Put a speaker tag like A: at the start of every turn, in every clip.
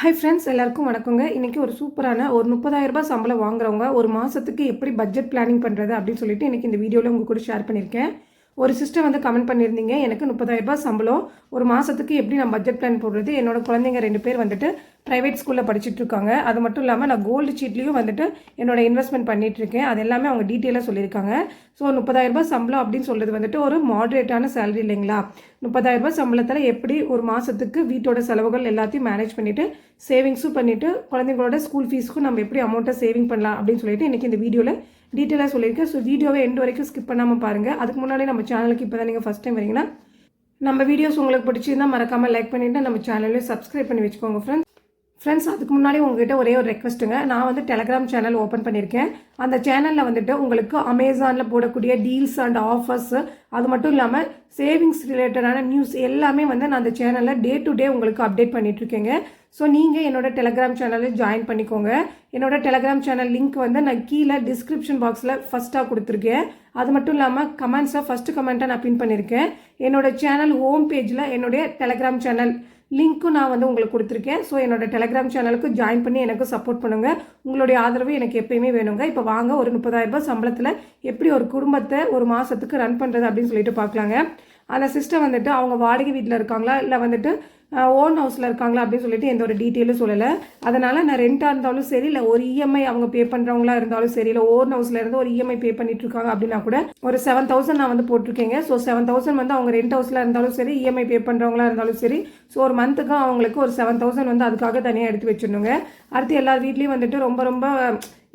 A: Hi friends எல்லாருக்கும் வணக்கங்க. இன்றைக்கி ஒரு சூப்பரான ஒரு முப்பதாயிரரூபா சம்பளம் வாங்குறவங்க ஒரு மாதத்துக்கு எப்படி பட்ஜெட் பிளானிங் பண்ணுறது அப்படின்னு சொல்லிட்டு இன்றைக்கி இந்த வீடியோவில் உங்கள் கூட ஷேர் பண்ணியிருக்கேன். ஒரு சிஸ்டர் வந்து கமெண்ட் பண்ணியிருந்தீங்க. எனக்கு முப்பதாயிரரூபா சம்பளம். ஒரு மாதத்துக்கு எப்படி நான் பட்ஜெட் பிளான் போடுறது? என்னோட குழந்தைங்க ரெண்டு பேர் வந்துட்டு ப்ரைவேட் ஸ்கூலில் படிச்சுட்டு இருக்காங்க. அது மட்டும் இல்லாமல் நான் கோல்டு சீட்லேயும் வந்துட்டு என்னோட இன்வெஸ்ட்மெண்ட் பண்ணிகிட்ருக்கேன் இருக்கேன். அது எல்லாமே அவங்க டீட்டெயிலாக சொல்லியிருக்காங்க. ஸோ முப்பதாயிரரூபா சம்பளம் அப்படின்னு சொல்கிறது வந்துட்டு ஒரு மாடரேட்டான சேலரி இல்லைங்களா? முப்பதாயிரரூபா சம்பளத்தில் எப்படி ஒரு மாதத்துக்கு வீட்டோட செலவுகள் எல்லாத்தையும் மேனேஜ் பண்ணிவிட்டு சேவிங்ஸும் பண்ணிவிட்டு குழந்தைங்களோட ஸ்கூல் ஃபீஸ்க்கும் நம்ம எப்படி அமௌண்ட்டை சேவிங் பண்ணலாம் அப்படின்னு சொல்லிட்டு இன்றைக்கி இந்த வீடியோவில் டீட்டெயிலாக சொல்லியிருக்கேன். ஸோ வீடியோவை எண்டு வரைக்கும் ஸ்கிப் பண்ணாமல் பாருங்கள் அதுக்கு முன்னாடி நம்ம சேனலுக்கு இப்போ தான் நீங்கள் ஃபஸ்ட் டைம் வரீங்கன்னா நம்ம வீடியோஸ் உங்களுக்கு பிடிச்சிருந்தா மறக்காமல் லைக் பண்ணிவிட்டு நம்ம சேனலையும் சப்ஸ்கிரைப் பண்ணி வச்சுக்கோங்க ஃப்ரெண்ட்ஸ் ஃப்ரெண்ட்ஸ் அதுக்கு முன்னாடி உங்ககிட்ட ஒரே ஒரு ரெக்வஸ்ட்டுங்க நான் வந்து டெலகிராம் சேனல் ஓப்பன் பண்ணியிருக்கேன் அந்த சேனலில் வந்துட்டு உங்களுக்கு அமேசானில் போடக்கூடிய டீல்ஸ் அண்ட் ஆஃபர்ஸ் அது மட்டும் இல்லாமல் சேவிங்ஸ் ரிலேட்டடான நியூஸ் எல்லாமே வந்து நான் அந்த சேனலில் டே டு டே உங்களுக்கு அப்டேட் பண்ணிகிட்ருக்கேங்க ஸோ நீங்கள் என்னோட டெலகிராம் சேனலில் ஜாயின் பண்ணிக்கோங்க. என்னோட டெலகிராம் சேனல் லிங்க் வந்து நான் கீழே டிஸ்கிரிப்ஷன் பாக்ஸில் ஃபஸ்ட்டாக கொடுத்துருக்கேன். அது மட்டும் இல்லாமல் கமெண்ட்ஸை ஃபஸ்ட்டு கமெண்ட்டாக நான் பின் பண்ணியிருக்கேன் என்னோட சேனல் ஹோம் பேஜில் என்னுடைய டெலகிராம் சேனல் லிங்க்கும் நான் வந்து உங்களுக்கு கொடுத்துருக்கேன். ஸோ என்னோட டெலிகிராம் சேனலுக்கு ஜாயின் பண்ணி எனக்கு சப்போர்ட் பண்ணுங்கள் உங்களுடைய ஆதரவு எனக்கு எப்பயுமே வேணுங்க. இப்போ வாங்க ஒரு முப்பதாயிரம் ரூபாய் சம்பளத்தில் எப்படி ஒரு குடும்பத்தை ஒரு மாதத்துக்கு ரன் பண்ணுறது அப்படின்னு சொல்லிட்டு பார்க்கலாங்க. அந்த சிஸ்டம் வந்துட்டு அவங்க வாடகை வீட்டில் இருக்காங்களா? இல்லை வந்துட்டு ஓன் ஹவுஸில் இருக்காங்களா அப்படின்னு சொல்லிட்டு எந்த ஒரு டீட்டெயிலும் சொல்லலை. அதனால் நான் ரெண்ட்டாக இருந்தாலும் சரி இல்லை ஒரு இஎம்ஐ அவங்க பே பண்ணுறவங்களா இருந்தாலும் சரி இல்லை ஓன் ஹவுஸில் இருந்து ஒரு இஎம்ஐ பே பண்ணிட்டு இருக்காங்க அப்படின்னா கூட ஒரு செவன் தௌசண்ட் நான் வந்து போட்டிருக்கேங்க. ஸோ செவன் தௌசண்ட் வந்து அவங்க ரெண்ட் ஹவுஸில் இருந்தாலும் சரி இஎம்ஐ பே பண்ணுறவங்களா இருந்தாலும் சரி ஸோ ஒரு மந்த்துக்கு அவங்களுக்கு ஒரு செவன் தௌசண்ட் வந்து அதுக்காக தனியாக எடுத்து வச்சிடணுங்க. அடுத்து எல்லார் வீட்லேயும் வந்துட்டு ரொம்ப ரொம்ப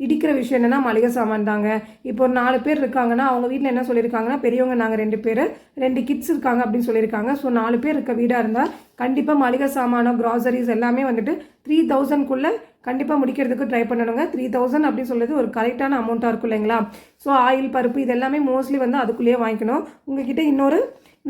A: இடிக்கிற விஷயம் என்னென்னா மளிகை சாமான் தாங்க. இப்போ ஒரு நாலு பேர் இருக்காங்கன்னா அவங்க வீட்டில் என்ன சொல்லியிருக்காங்கன்னா பெரியவங்க நாங்கள் ரெண்டு பேர் ரெண்டு கிட்ஸ் இருக்காங்க அப்படின்னு சொல்லியிருக்காங்க. ஸோ நாலு பேர் இருக்க வீடாக இருந்தால் கண்டிப்பாக மளிகை சாமானம் க்ராசரிஸ் எல்லாமே வந்துட்டு த்ரீ தௌசண்ட்குள்ளே கண்டிப்பாக முடிக்கிறதுக்கு ட்ரை பண்ணணுங்க. த்ரீ தௌசண்ட் அப்படின்னு சொல்றது ஒரு கரெக்டான அமௌண்ட்டாக இருக்கும் இல்லைங்களா? ஸோ ஆயில் பருப்பு இது எல்லாமே மோஸ்ட்லி வந்து அதுக்குள்ளேயே வாங்கிக்கணும். உங்ககிட்ட இன்னொரு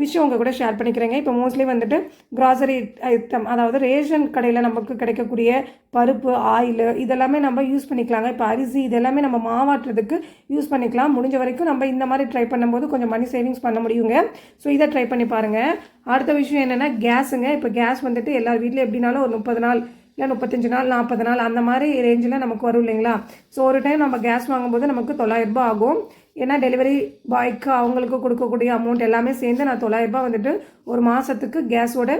A: விஷயம் உங்கள் கூட ஷேர் பண்ணிக்கிறேங்க. இப்போ மோஸ்ட்லி வந்துட்டு கிராசரி ஐட்டம் அதாவது ரேஷன் கடையில் நமக்கு கிடைக்கக்கூடிய பருப்பு ஆயில் இதெல்லாமே நம்ம யூஸ் பண்ணிக்கலாங்க. இப்போ அரிசி இதெல்லாமே நம்ம மாவாட்டுறதுக்கு யூஸ் பண்ணிக்கலாம். முடிஞ்ச வரைக்கும் நம்ம இந்த மாதிரி ட்ரை பண்ணும்போது கொஞ்சம் மணி சேவிங்ஸ் பண்ண முடியுங்க. ஸோ இதை ட்ரை பண்ணி பாருங்கள் அடுத்த விஷயம் என்னென்னா கேஸுங்க. இப்போ கேஸ் வந்துட்டு எல்லார் வீட்லேயும் எப்படினாலும் ஒரு முப்பது நாள் இல்லை முப்பத்தஞ்சு நாள் நாற்பது நாள் அந்த மாதிரி ரேஞ்சில் நமக்கு வரும் இல்லைங்களா? ஸோ ஒரு டைம் நம்ம கேஸ் வாங்கும்போது நமக்கு தொள்ளாயிரரூபா ஆகும். ஏன்னா டெலிவரி பாய்க்கு அவங்களுக்கு கொடுக்கக்கூடிய அமௌண்ட் எல்லாமே சேர்ந்து நான் தொள்ளாயிரரூபா வந்துட்டு ஒரு மாதத்துக்கு கேஸோட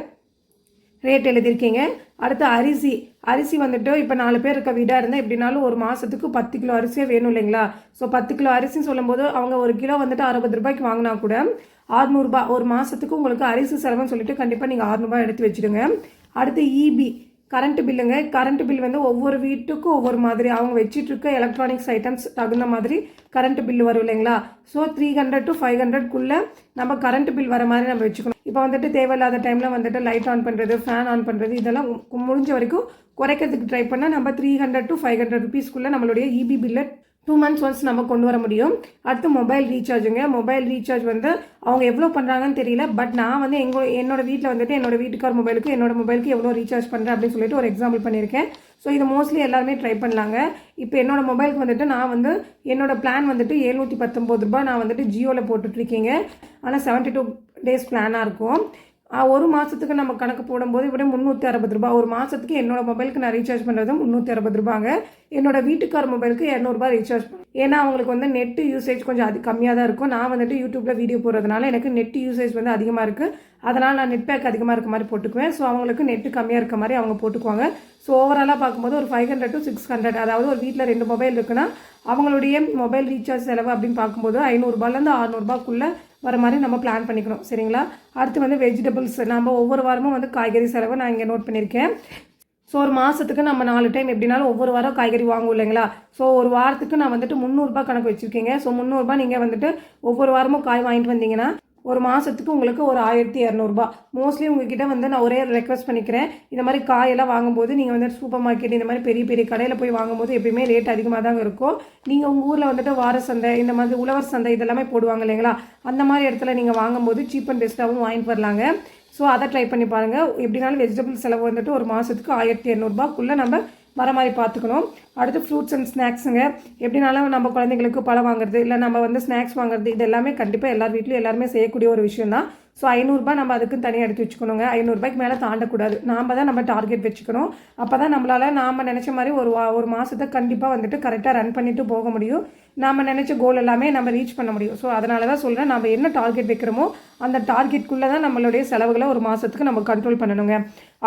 A: ரேட் எழுதியிருக்கீங்க. அடுத்து அரிசி. அரிசி வந்துட்டு இப்போ நாலு பேர் இருக்க வீடாக இருந்தால் எப்படினாலும் ஒரு மாதத்துக்கு பத்து கிலோ அரிசியே வேணும் இல்லைங்களா? ஸோ பத்து கிலோ அரிசின்னு சொல்லும்போது அவங்க ஒரு கிலோ வந்துட்டு அறுபது ரூபாய்க்கு வாங்கினா கூட ஆறுநூறுபா ஒரு மாதத்துக்கு உங்களுக்கு அரிசி செலவுன்னு சொல்லிட்டு கண்டிப்பாக நீங்கள் ஆறுநூறுபா எடுத்து வச்சுடுங்க. அடுத்து இபி கரண்ட் பில்லுங்க கரண்ட் பில் வந்து ஒவ்வொரு வீட்டுக்கும் ஒவ்வொரு மாதிரி அவங்க வச்சிட்ருக்க எலக்ட்ரானிக்ஸ் ஐட்டம்ஸ் தகுந்த மாதிரி கரண்ட் பில் வரும் இல்லைங்களா? So three hundred to five ஹண்ட்ரட்குள்ளே நம்ம கரண்ட் பில் வர மாதிரி நம்ம வச்சுக்கணும். இப்போ வந்துட்டு தேவையில்லாத டைமில் வந்துட்டு லைட் ஆன் பண்ணுறது ஃபேன் ஆன் பண்ணுறது இதெல்லாம் முடிஞ்ச வரைக்கும் குறைக்கிறதுக்கு ட்ரை பண்ணால் நம்ம three hundred to five hundred ருபீஸ்க்குள்ளே நம்மளுடைய இபி பில்லை டூ மந்த்ஸ் ஒன்ஸ் நம்ம கொண்டு வர முடியும். அடுத்து மொபைல் ரீசார்ஜுங்க மொபைல் ரீசார்ஜ் வந்து அவங்க எவ்வளோ பண்ணுறாங்கன்னு தெரியல. பட் நான் வந்து எங்கள் என்னோடய வீட்டில் வந்துட்டு என்னோடய வீட்டுக்கார் மொபைலுக்கு என்னோட மொபைலுக்கு எவ்வளோ ரீசார்ஜ் பண்ணுறேன் அப்படின்னு சொல்லிட்டு ஒரு எக்ஸாம்பிள் பண்ணியிருக்கேன். ஸோ இது மோஸ்ட்லி எல்லாருமே ட்ரை பண்ணலாங்க. இப்போ என்னோடய மொபைலுக்கு வந்துட்டு நான் வந்து என்னோடய பிளான் வந்துட்டு எழுநூற்றி பத்தொம்போது ரூபாய் நான் வந்துட்டு ஜியோவில் போட்டுட்ருக்கீங்க ஆனால் செவன்ட்டி டூ டேஸ் பிளானாக இருக்கும். ஒரு மாதத்துக்கு நம்ம கணக்கு போடும்போது இப்படி முந்நூற்றி அறுபது ரூபா ஒரு மாதத்துக்கு என்னோட மொபைலுக்கு நான் ரீசார்ஜ் பண்ணுறது முந்நூற்றி அறுபது ரூபாங்க. என்னோட வீட்டுக்கார மொபைலுக்கு இரநூறுபா ரீசார்ஜ் பண்ணுவேன் ஏன்னா அவங்களுக்கு வந்து நெட் யூசேஜ் கொஞ்சம் அது கம்மியாக தான் இருக்கும். நான் வந்துட்டு யூடியூப்பில் வீடியோ போடுறதுனால எனக்கு நெட் யூசேஜ் வந்து அதிகமாக இருக்குது அதனால் நான் நெட் பேக் அதிகமாக இருக்க மாதிரி போட்டுக்குவேன். ஸோ அவங்களுக்கு நெட்டு கம்மியாக இருக்க மாதிரி அவங்க போட்டுக்குவாங்க. ஸோ ஓவராலாக பார்க்கும்போது ஒரு five hundred to six hundred அதாவது ஒரு வீட்டில் ரெண்டு மொபைல் இருக்குன்னா அவங்களுடைய மொபைல் ரீசார்ஜ் செலவு அப்படின்னு பார்க்கும்போது ஐநூறுரூபாலேருந்து அறநூறுபாக்குள்ளே வர மாதிரி நம்ம பிளான் பண்ணிக்கணும். சரிங்களா? அடுத்து வந்து வெஜிடபிள்ஸ் நம்ம ஒவ்வொரு வாரமும் வந்து காய்கறி செலவு நான் இங்கே நோட் பண்ணியிருக்கேன் ஸோ ஒரு மாதத்துக்கு நம்ம நாலு டைம் எப்படினாலும் ஒவ்வொரு வாரம் காய்கறி வாங்குவோம் இல்லைங்களா? ஸோ ஒரு வாரத்துக்கு நான் வந்துட்டு முந்நூறுரூபா கணக்கு வச்சுருக்கீங்க. ஸோ முந்நூறுரூபா நீங்கள் வந்துட்டு ஒவ்வொரு வாரமும் காய் வாங்கிட்டு வந்தீங்கன்னா ஒரு மாதத்துக்கு உங்களுக்கு ஒரு ஆயிரத்தி இரநூறுபா. மோஸ்ட்லி உங்ககிட்ட வந்து நான் ஒரே ரெக்வஸ்ட் பண்ணிக்கிறேன். இந்த மாதிரி காயெல்லாம் வாங்கும்போது நீங்கள் வந்து சூப்பர் மார்க்கெட் இந்த மாதிரி பெரிய பெரிய கடையில் போய் வாங்கும்போது எப்பயுமே ரேட் அதிகமாக தாங்க இருக்கும். நீங்கள் உங்கள் ஊரில் வந்துட்டு வார சந்தை இந்த மாதிரி உழவர் சந்தை இதெல்லாமே போடுவாங்க இல்லைங்களா? அந்த மாதிரி இடத்துல நீங்கள் வாங்கும்போது சீப் அண்ட் பெஸ்ட்டாகவும் வாங்கிட்டு வரலாங்க. ஸோ அதை ட்ரை பண்ணி பாருங்கள் எப்படினாலும் வெஜிடபிள் செலவு வந்துட்டு ஒரு மாதத்துக்கு ஆயிரத்தி இரநூறுபாக்குள்ளே நம்ம வர மாதிரி பார்த்துக்கணும். அடுத்து ஃப்ரூட்ஸ் அண்ட் ஸ்நாக்ஸுங்க எப்படினாலும் நம்ம குழந்தைங்களுக்கு பழம் வாங்குறது இல்லை நம்ம வந்து ஸ்நாக்ஸ் வாங்குறது இது எல்லாமே கண்டிப்பாக எல்லார் வீட்லையும் எல்லாருமே செய்யக்கூடிய ஒரு விஷயம் தான் ஸோ ஐநூறுரூபா நம்ம அதுக்குன்னு தனியாக எடுத்து வச்சுக்கணுங்க. ஐநூறுரூபாய்க்கு மேலே தாண்டக்கூடாது. நாம் தான் நம்ம டார்கெட் வச்சுக்கணும். அப்போ தான் நம்மளால் நாம் நினச்ச மாதிரி ஒரு வா ஒரு மாதத்தை கண்டிப்பாக வந்துட்டு கரெக்டாக ரன் பண்ணிட்டு போக முடியும். நாம் நினச்ச கோல் எல்லாமே நம்ம ரீச் பண்ண முடியும். ஸோ அதனால தான் சொல்கிறேன் நம்ம என்ன டார்கெட் வைக்கிறோமோ அந்த டார்கெட்குள்ளே தான் நம்மளுடைய செலவுகளை ஒரு மாதத்துக்கு நம்ம கண்ட்ரோல் பண்ணணுங்க.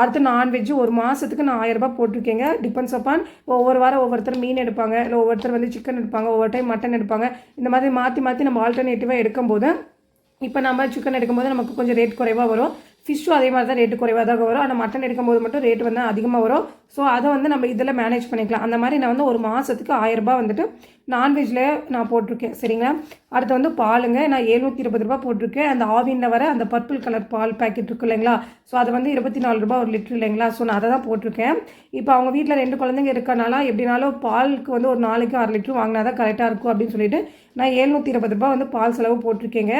A: அடுத்து நான்வெஜ்ஜு ஒரு மாதத்துக்கு நான் ஆயிரரூபா போட்டிருக்கேங்க. டிபெண்ட்ஸ் அப்பான் ஒவ்வொரு வாரம் ஒவ்வொருத்தர் மீன் எடுப்பாங்க. இல்லை ஒவ்வொருத்தர் வந்து சிக்கன் எடுப்பாங்க. ஒவ்வொரு டைம் மட்டன் எடுப்பாங்க. இந்த மாதிரி மாற்றி மாற்றி நம்ம ஆல்டர்னேட்டிவாக எடுக்கும்போது இப்போ நம்ம சிக்கன் எடுக்கும்போது நமக்கு கொஞ்சம் ரேட் குறைவாக வரும். ஃபிஷ்ஷும் அதே மாதிரி தான் ரேட்டு குறைவாக தான் வரும். ஆனால் மட்டன் எடுக்கும்போது மட்டும் ரேட் வந்து அதிகமாக வரும். ஸோ அதை வந்து நம்ம இதில் மேனேஜ் பண்ணிக்கலாம். அந்த மாதிரி நான் வந்து ஒரு மாதத்துக்கு ஆயிரரூபா வந்துட்டு நான்வெஜ்ஜில் நான் போட்டிருக்கேன். சரிங்களா? அடுத்து வந்து பாலுங்க. நான் எழுநூற்றி இருபது ரூபா போட்டிருக்கேன். அந்த ஆவினில் வர அந்த பர்பிள் கலர் பால் பேக்கெட் இருக்கு இல்லைங்களா? ஸோ அது வந்து இருபத்தி நாலு ரூபா ஒரு லிட்டர் இல்லைங்களா? ஸோ நான் அதை தான் போட்டிருக்கேன். இப்போ அவங்க வீட்டில் ரெண்டு குழந்தைங்க இருக்கனால எப்படினாலும் பாலுக்கு வந்து ஒரு நாளைக்கு ஆறு லிட்டர் வாங்கினா தான் கரெக்டாக இருக்கும் அப்படின்னு சொல்லிட்டு நான் எழுநூற்றி இருபது ரூபா வந்து பால் செலவு போட்டிருக்கேங்க.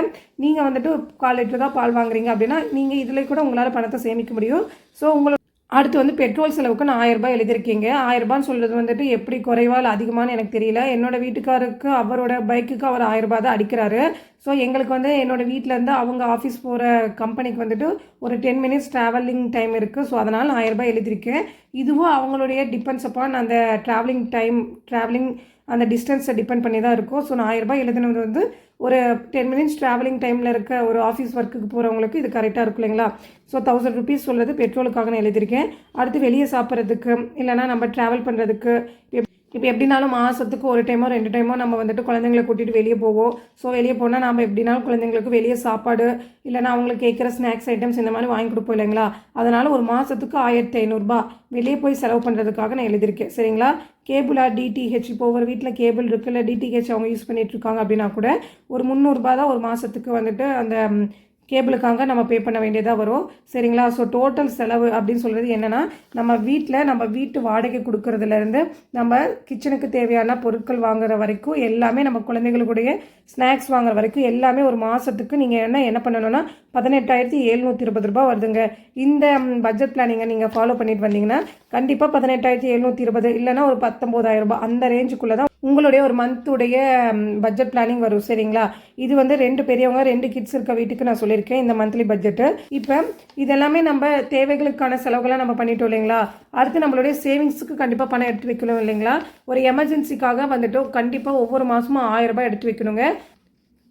A: நீங்கள் வந்துட்டு கால் லிட்டர் தான் பால் வாங்குறீங்க அப்படின்னா நீங்கள் இதில் கூட உங்களால் பணத்தை சேமிக்க முடியும். ஸோ உங்களோட அடுத்து வந்து பெட்ரோல் செலவுக்கு நான் ஆயிரரூபா எழுதியிருக்கீங்க. ஆயிரரூபான்னு சொல்கிறது வந்துட்டு எப்படி குறைவா இல்லை அதிகமானு எனக்கு தெரியல. என்னோட வீட்டுக்காருக்கு அவரோட பைக்குக்கு அவர் ஆயிரரூபா தான் அடிக்கிறாரு. ஸோ எங்களுக்கு வந்து என்னோட வீட்டிலேருந்து அவங்க ஆஃபீஸ் போகிற கம்பெனிக்கு வந்துட்டு ஒரு டென் மினிட்ஸ் ட்ராவலிங் டைம் இருக்குது ஸோ அதனால் ஆயிரரூபா எழுதியிருக்கேன். இதுவும் அவங்களுடைய டிபெண்ட்ஸ் அப்பான் அந்த ட்ராவலிங் டைம் ட்ராவலிங் அந்த டிஸ்டன்ஸை டிபெண்ட் பண்ணி தான் இருக்கும். ஸோ நான் ஆயிரரூபா எழுதினது வந்து ஒரு டென் மினிட்ஸ் ட்ராவலிங் டைமில் இருக்க ஒரு ஆஃபீஸ் ஒர்க்குக்கு போகிறவங்களுக்கு இது கரெக்டாக இருக்கும் இல்லைங்களா? ஸோ தௌசண்ட் ருபீஸ் சொல்கிறது பெட்ரோலுக்காக நான் எழுதியிருக்கேன். அடுத்து வெளியே சாப்பிட்றதுக்கு இல்லைனா நம்ம ட்ராவல் பண்ணுறதுக்கு இப்போ எப்படினாலும் மாதத்துக்கு ஒரு டைமோ ரெண்டு டைமோ நம்ம வந்துட்டு குழந்தைங்கள கூட்டிகிட்டு வெளியே போவோம் ஸோ வெளியே போனால் நம்ம எப்படினாலும் குழந்தைங்களுக்கு வெளியே சாப்பாடு இல்லைனா அவங்களுக்கு கேட்குற ஸ்நாக்ஸ் ஐட்டம்ஸ் இந்த மாதிரி வாங்கி கொடுப்போம் இல்லைங்களா? அதனால் ஒரு மாதத்துக்கு ஆயிரத்தி ஐநூறுரூபா வெளியே போய் செலவு பண்ணுறதுக்காக நான் எழுதியிருக்கேன். சரிங்களா? கேபிளா டிடிஹெச் இப்போ ஒவ்வொரு வீட்டில் கேபிள் இருக்குல்ல டிடிஹெச் அவங்க யூஸ் பண்ணிகிட்ருக்காங்க இருக்காங்க அப்படின்னா கூட ஒரு முந்நூறுரூபா தான் ஒரு மாதத்துக்கு வந்துட்டு அந்த கேபிளுக்காக நம்ம பே பண்ண வேண்டியதாக வரும். சரிங்களா? ஸோ டோட்டல் செலவு அப்படின்னு சொல்கிறது என்னென்னா நம்ம வீட்டில் நம்ம வீட்டு வாடகை கொடுக்கறதுலேருந்து நம்ம கிச்சனுக்கு தேவையான பொருட்கள் வாங்குற வரைக்கும் எல்லாமே நம்ம குழந்தைகளுக்குடைய ஸ்நாக்ஸ் வாங்குற வரைக்கும் எல்லாமே ஒரு மாதத்துக்கு நீங்கள் என்ன என்ன பண்ணணும்னா பதினெட்டாயிரத்தி எழுநூற்றி இருபது ரூபாய் வருதுங்க. இந்த பட்ஜெட் பிளானிங்கை நீங்கள் ஃபாலோ பண்ணிட்டு வந்தீங்கன்னா கண்டிப்பாக பதினெட்டாயிரத்தி எழுநூற்றி இருபது இல்லைனா ஒரு பத்தொம்போதாயிரம் ரூபாய் அந்த ரேஞ்சுக்குள்ளே தான் உங்களுடைய ஒரு மந்த்துடைய பட்ஜெட் பிளானிங் வரும் சரிங்களா? இது வந்து ரெண்டு பெரியவங்க ரெண்டு கிட்ஸ் இருக்க வீட்டுக்கு நான் சொல்லியிருக்கேன் இந்த மந்த்லி பட்ஜெட்டு இப்போ இதெல்லாமே நம்ம தேவைகளுக்கான செலவுகளை நம்ம பண்ணிட்டோம் இல்லைங்களா? அடுத்து நம்மளுடைய சேவிங்ஸுக்கு கண்டிப்பாக பணம் எடுத்து வைக்கணும் இல்லைங்களா? ஒரு எமர்ஜென்சிக்காக வந்துட்டு கண்டிப்பாக ஒவ்வொரு மாதமும் ஆயிரம் ரூபாய் எடுத்து வைக்கணுங்க.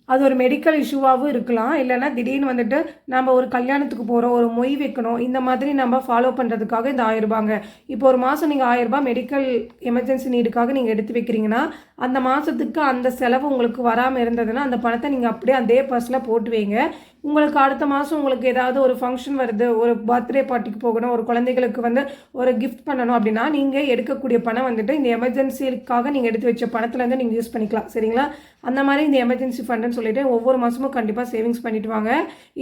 A: அது ஒரு மெடிக்கல் இஷ்யூவாகவும் இருக்கலாம். இல்லைன்னா திடீர்னு வந்துட்டு நம்ம ஒரு கல்யாணத்துக்கு போகிறோம் ஒரு மொய் வைக்கணும் இந்த மாதிரி நம்ம ஃபாலோ பண்ணுறதுக்காக இந்த ஆயிரம் ரூபாங்க. இப்போ ஒரு மாதம் நீங்கள் ஆயிரம் ரூபாய் மெடிக்கல் எமர்ஜென்சி நீடுக்காக நீங்கள் எடுத்து வைக்கிறீங்கன்னா அந்த மாதத்துக்கு அந்த செலவு உங்களுக்கு வராமல் இருந்ததுன்னா அந்த பணத்தை நீங்கள் அப்படியே அதே பர்ஸில் போட்டு வைங்க. உங்களுக்கு அடுத்த மாதம் உங்களுக்கு ஏதாவது ஒரு ஃபங்க்ஷன் வருது ஒரு பர்த்டே பார்ட்டிக்கு போகணும் ஒரு குழந்தைகளுக்கு வந்து ஒரு கிஃப்ட் பண்ணணும் அப்படின்னா நீங்கள் எடுக்கக்கூடிய பணம் வந்துட்டு இந்த எமர்ஜென்சிக்காக நீங்கள் எடுத்து வச்ச பணத்துலேருந்து நீங்கள் யூஸ் பண்ணிக்கலாம். சரிங்களா? அந்த மாதிரி இந்த எமர்ஜென்சி ஃபண்டுன்னு சொல்லிட்டு ஒவ்வொரு மாதமும் கண்டிப்பாக சேவிங்ஸ் பண்ணிட்டு வாங்க.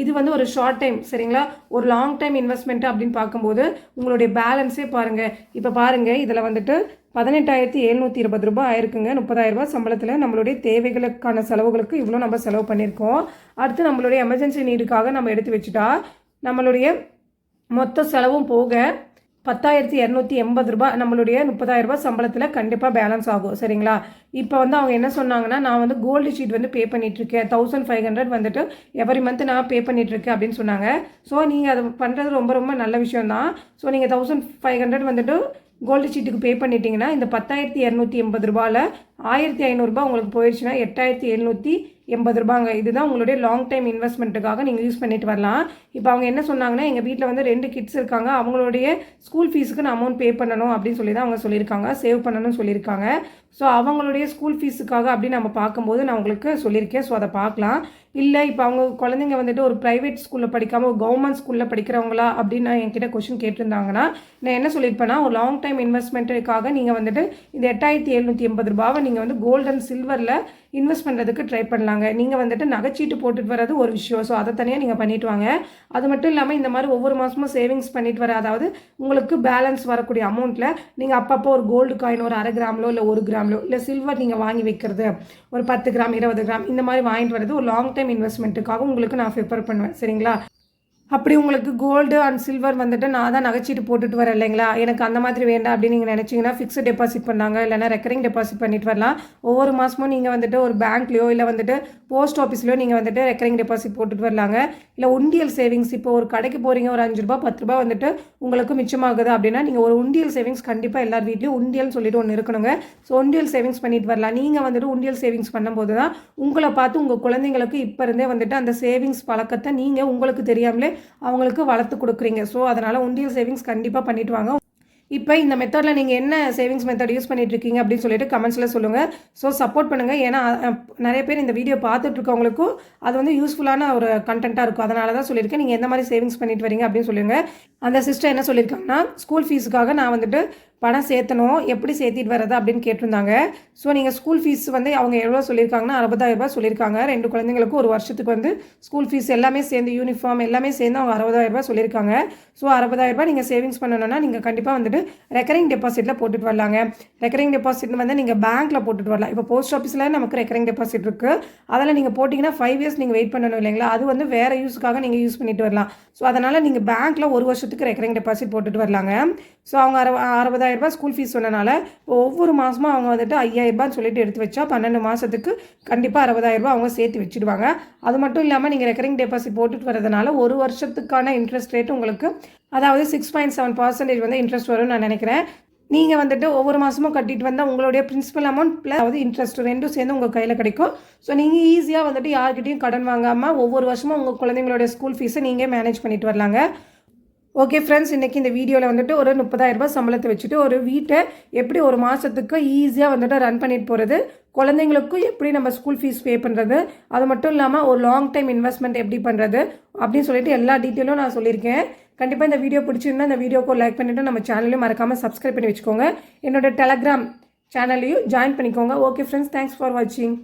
A: இது வந்து ஒரு ஷார்ட் டைம் சரிங்களா? ஒரு லாங் டைம் இன்வெஸ்ட்மெண்ட்டு அப்படின்னு பார்க்கும்போது உங்களுடைய பேலன்ஸே பாருங்கள் இப்போ பாருங்கள் இதில் வந்துட்டு பதினெட்டாயிரத்தி எழுநூற்றி இருபது ரூபாய் ஆயிருக்குங்க. முப்பதாயிரரூபா சம்பளத்தில் நம்மளுடைய தேவைகளுக்கான செலவுகளுக்கு இவ்வளோ நம்ம செலவு பண்ணியிருக்கோம். அடுத்து நம்மளுடைய எமர்ஜென்சி நீடுக்காக நம்ம எடுத்து வச்சுட்டா நம்மளுடைய மொத்த செலவும் போக பத்தாயிரத்தி இரநூத்தி எண்பது ரூபாய் நம்மளுடைய முப்பதாயிரம் ரூபாய் சம்பளத்தில் கண்டிப்பாக பேலன்ஸ் ஆகும். சரிங்களா? இப்போ வந்து அவங்க என்ன சொன்னாங்கன்னா நான் வந்து கோல்டு ஷீட் வந்து பே பண்ணிகிட்ருக்கேன் தௌசண்ட் ஃபைவ் ஹண்ட்ரட் வந்துட்டு எவ்ரி மந்த் நான் பே பண்ணிகிட்ருக்கேன் அப்படின்னு சொன்னாங்க. ஸோ நீங்கள் அது பண்ணுறது ரொம்ப ரொம்ப நல்ல விஷயம் தான் ஸோ நீங்கள் தௌசண்ட் ஃபைவ் ஹண்ட்ரட் வந்துட்டு கோல்டு ஷீட்டுக்கு பே பண்ணிட்டீங்கன்னா இந்த பத்தாயிரத்தி இரநூத்தி எண்பது ரூபாயில் ஆயிரத்தி ஐநூறுரூபா உங்களுக்கு போயிடுச்சுன்னா எட்டாயிரத்தி எழுநூற்றி எண்பது ரூபாங்க இதுதான் உங்களுடைய லாங் டைம் இன்வெஸ்ட்மெண்ட்டுக்காக நீங்கள் யூஸ் பண்ணிட்டு வரலாம். இப்போ அவங்க என்ன சொன்னாங்கன்னா எங்கள் வீட்டில் வந்து ரெண்டு கிட்ஸ் இருக்காங்க. அவங்களுடைய ஸ்கூல் ஃபீஸுக்கு நான் அமௌண்ட் பே பண்ணணும் அப்படின்னு சொல்லி தான் அவங்க சொல்லியிருக்காங்க. சேவ் பண்ணணும்னு சொல்லியிருக்காங்க. ஸோ அவங்களுடைய ஸ்கூல் ஃபீஸுக்காக அப்படின்னு நம்ம பார்க்கும்போது நான் உங்களுக்கு சொல்லியிருக்கேன். ஸோ அதை பார்க்கலாம். இல்லை இப்போ அவங்க குழந்தைங்க வந்துட்டு ஒரு ப்ரைவேட் ஸ்கூலில் படிக்காமல் ஒரு கவர்மெண்ட் ஸ்கூலில் படிக்கிறவங்களா அப்படின்னு நான் என்கிட்ட கொஷின் கேட்டிருந்தாங்கன்னா நான் என்ன சொல்லியிருப்பேன்னா ஒரு லாங் டைம் இன்வெஸ்ட்மெண்ட்டுக்காக நீங்கள் வந்துட்டு இந்த எட்டாயிரத்தி எழுநூற்றி எண்பது ரூபாவை நீங்கள் வந்து கோல்டு அண்ட் சில்வரில் இன்வெஸ்ட் பண்ணுறதுக்கு ட்ரை பண்ணலாங்க. நீங்கள் வந்துட்டு நகைச்சீட்டு போட்டுட்டு வர்றது ஒரு விஷயம். ஸோ அதை தனியாக நீங்கள் பண்ணிட்டு வாங்க. அது மட்டும் இல்லாமல் இந்த மாதிரி ஒவ்வொரு மாதமும் சேவிங்ஸ் பண்ணிட்டு வர அதாவது உங்களுக்கு பேலன்ஸ் வரக்கூடிய அமௌண்ட்டில் நீங்கள் அப்பப்போ ஒரு கோல்டு காயின் ஒரு அரை கிராம்லோ இல்லை ஒரு கிராம்லோ இல்லை சில்வர் நீங்கள் வாங்கி வைக்கிறது. ஒரு பத்து கிராம் இருபது கிராம் இந்த மாதிரி வாங்கிட்டு வரது ஒரு லாங் டைம் இன்வெஸ்ட்மெண்ட்டுக்காக உங்களுக்கு நான் ப்ரிப்பேர் பண்ணுவேன். சரிங்களா? அப்படி உங்களுக்கு கோல்டு அண்ட் சில்வர் வந்துட்டு நான் தான் நகைச்சீட்டு போட்டுட்டு வரேன் இல்லைங்களா? எனக்கு அந்த மாதிரி வேண்டாம் அப்படின்னு நீங்கள் நினச்சிங்கன்னா ஃபிக்ஸ்ட் டெபாசிட் பண்ணாங்க இல்லைனா ரெக்கரிங் டெபாசிட் பண்ணிட்டு வரலாம். ஒவ்வொரு மாதமும் நீங்கள் வந்துட்டு ஒரு பேங்க்லேயோ இல்லை வந்துட்டு போஸ்ட் ஆஃபீஸ்லையோ நீங்கள் வந்துட்டு ரெக்கரிங் டெபாசிட் போட்டுட்டு வரலாங்க. இல்லை உண்டியல் சேவிங்ஸ் இப்போ ஒரு கடைக்கு போகிறீங்க ஒரு அஞ்சு ரூபா பத்து ரூபா வந்துட்டு உங்களுக்கு மிச்சமாகுது அப்படின்னா நீங்கள் ஒரு உண்டியல் சேவிங்ஸ் கண்டிப்பாக எல்லார் வீட்லேயும் உண்டியல்னு சொல்லிட்டு ஒன்று இருக்கணுங்க. ஸோ உண்டியல் சேவிங்ஸ் பண்ணிட்டு வரலாம். நீங்கள் வந்துட்டு உண்டியல் சேவிங்ஸ் பண்ணும்போது தான் உங்களை பார்த்து உங்கள் குழந்தைங்களுக்கு இப்போ இருந்தே வந்துட்டு அந்த சேவிங்ஸ் பழக்கத்தை நீங்கள் உங்களுக்கு தெரியாமலே அவங்களுக்கு வளர்த்து கொடுக்குறீங்க. ஸோ அதனால் உண்டியல் சேவிங்ஸ் கண்டிப்பாக பண்ணிட்டு வாங்க. இப்போ இந்த மெத்தடில் நீங்கள் என்ன சேவிங்ஸ் மெத்தட் யூஸ் பண்ணிகிட்ருக்கீங்க இருக்கீங்க அப்படின்னு சொல்லிட்டு கமெண்ட்ஸில் சொல்லுங்கள் ஸோ சப்போர்ட் பண்ணுங்கள் ஏன்னா நிறைய பேர் இந்த வீடியோ பார்த்துட்ருக்கவங்களுக்கும் அது வந்து யூஸ்ஃபுல்லான ஒரு கண்டென்ட்டாக இருக்கும். அதனால தான் சொல்லியிருக்கேன். நீங்கள் எந்த மாதிரி சேவிங்ஸ் பண்ணிட்டு வரீங்க அப்படின்னு சொல்லுங்கள் அந்த சிஸ்டர் என்ன சொல்லியிருக்காங்கன்னா ஸ்கூல் ஃபீஸுக்காக நான் வந்துட்டு பணம் சேர்த்தணும் எப்படி சேர்த்திட்டு வர்றது அப்படின்னு கேட்டிருந்தாங்க. ஸோ நீங்கள் ஸ்கூல் ஃபீஸ் வந்து அவங்க எவ்வளோ சொல்லியிருக்காங்கன்னா அறுபதாயிரரூபா சொல்லியிருக்காங்க. ரெண்டு குழந்தைங்களுக்கு ஒரு வருஷத்துக்கு வந்து ஸ்கூல் ஃபீஸ் எல்லாமே சேர்ந்து யூனிஃபார்ம் எல்லாமே சேர்ந்து அவங்க அறுபதாயிரரூபா சொல்லியிருக்காங்க. ஸோ அறுபதாயிரரூபா நீங்கள் சேவிங்ஸ் பண்ணணும்னா நீங்கள் கண்டிப்பாக வந்துட்டு ரெக்கரிங் டெபாசிட்டில் போட்டுட்டு வரலாங்க. ரெக்கரிங் டெபாசிட் வந்து நீங்கள் பேங்க்கில் போட்டுட்டு வரலாம். இப்போ போஸ்ட் ஆஃபீஸில் நமக்கு ரெக்கரிங் டெபாசிட் இருக்குது அதில் நீங்கள் போட்டிங்கன்னா ஃபைவ் இயர்ஸ் நீங்கள் வெயிட் பண்ணணும் இல்லைங்களா? அது வந்து வேறு யூஸுக்காக நீங்கள் யூஸ் பண்ணிட்டு வரலாம். ஸோ அதனால் நீங்கள் பேங்க்கில் ஒரு வருஷத்துக்கு ரெக்கரிங் டெபாசிட் போட்டுட்டு வரலாங்க. ஸோ அவங்க அறுப அறுபதாயிரம் ரூபாய் ஸ்கூல் ஃபீஸ் சொன்னனால ஒவ்வொரு மாதமும் அவங்க வந்துட்டு ஐயாயிரரூபான்னு சொல்லிட்டு எடுத்து வச்சா பன்னெண்டு மாதத்துக்கு கண்டிப்பாக அறுபதாயிரம் ரூபாய் அவங்க சேர்த்து வச்சுடுவாங்க. அது மட்டும் இல்லாமல் நீங்கள் ரெக்கரிங் டெபாசிட் போட்டுட்டு வரதுனால ஒரு வருஷத்துக்கான இன்ட்ரெஸ்ட் ரேட் உங்களுக்கு அதாவது சிக்ஸ் பாயிண்ட் செவன் பர்சன்டேஜ் வந்து இன்ட்ரெஸ்ட் வரும்னு நான் நினைக்கிறேன். நீங்கள் வந்துட்டு ஒவ்வொரு மாதமும் கட்டிட்டு வந்தால் உங்களுடைய பிரின்சிபல் அமௌண்ட் ப்ளஸ் அதாவது இன்ட்ரெஸ்ட் ரெண்டும் சேர்ந்து உங்கள் கையில் கிடைக்கும். ஸோ நீங்கள் ஈஸியாக வந்துட்டு யார்கிட்டையும் கடன் வாங்காமல் ஒவ்வொரு வருஷமும் உங்கள் குழந்தைங்களோட ஸ்கூல் ஃபீஸை நீங்கள் மேனேஜ் பண்ணிட்டு வரலாங்க. ஓகே ஃப்ரெண்ட்ஸ் இன்றைக்கி இந்த வீடியோவில் வந்துட்டு ஒரு முப்பதாயிரம் ரூபாய் சம்பளத்தை வச்சுட்டு ஒரு வீட்டை எப்படி ஒரு மாதத்துக்கு ஈஸியாக வந்துட்டு ரன் பண்ணிட்டு போகிறது குழந்தைங்களுக்கும் எப்படி நம்ம ஸ்கூல் ஃபீஸ் பே பண்ணுறது அது மட்டும் இல்லாமல் ஒரு லாங் டைம் இன்வெஸ்ட்மெண்ட் எப்படி பண்ணுறது அப்படின்னு சொல்லிட்டு எல்லா டீட்டெயிலும் நான் சொல்லியிருக்கேன். கண்டிப்பாக இந்த வீடியோ பிடிச்சிருந்தா இந்த வீடியோக்கு லைக் பண்ணிவிட்டு நம்ம சேனலையும் மறக்காமல் சப்ஸ்கிரைப் பண்ணி வச்சுக்கோங்க. என்னோட டெலகிராம் சேனல்லையும் ஜாயின் பண்ணிக்கோங்க. ஓகே ஃப்ரெண்ட்ஸ் தேங்க்ஸ் ஃபார் வாட்சிங்